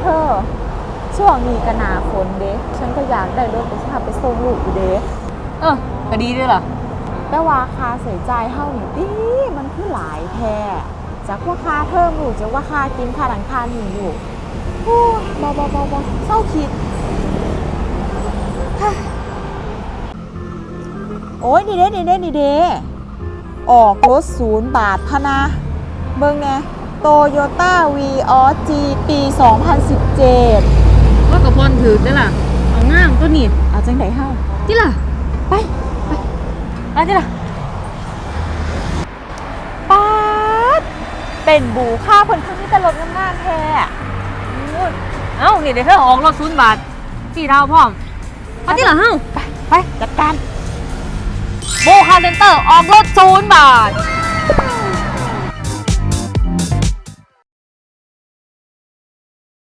เธอ ช่วงนี้ก็หนาฝนเด้ฉันก็อยากได้รถไปขับไปส่งลูกอยู่เด้เออก็ดีด้วยล่ะแต่ว่าค่าใส่ใจายเฮานี่ดิมันคือหลายแท้จากว่าค่าเทอมลูกจากว่าค่ากินค่าหลังค่าหนีอยู่โอ้ยบอบอบอบอเศร้าคิดโอ้ยนี่เด้นี่เด้นี่เด้ออกรถศูนย์บาทพะนะเบิ่งแน่ โตโยต้าวีออจีปี 2017 ว่ากับพรถือได้ล่ะเอาง่ามก็หนีบเอาจังไดเฮาที่ล่ะ ไป ไปที่ล่ะป๊าดเป็นบูค่าเพิ่นคือมีแต่รถงามๆแท้อู้ยเอ้านี่เดี๋ยวเธอออกรถศูนย์บาทสี่เท่าพร้อมเอาที่ล่ะเฮ้าไป ไปจัดการ โบคาเซ็นเตอร์ออกรถศูนย์บาท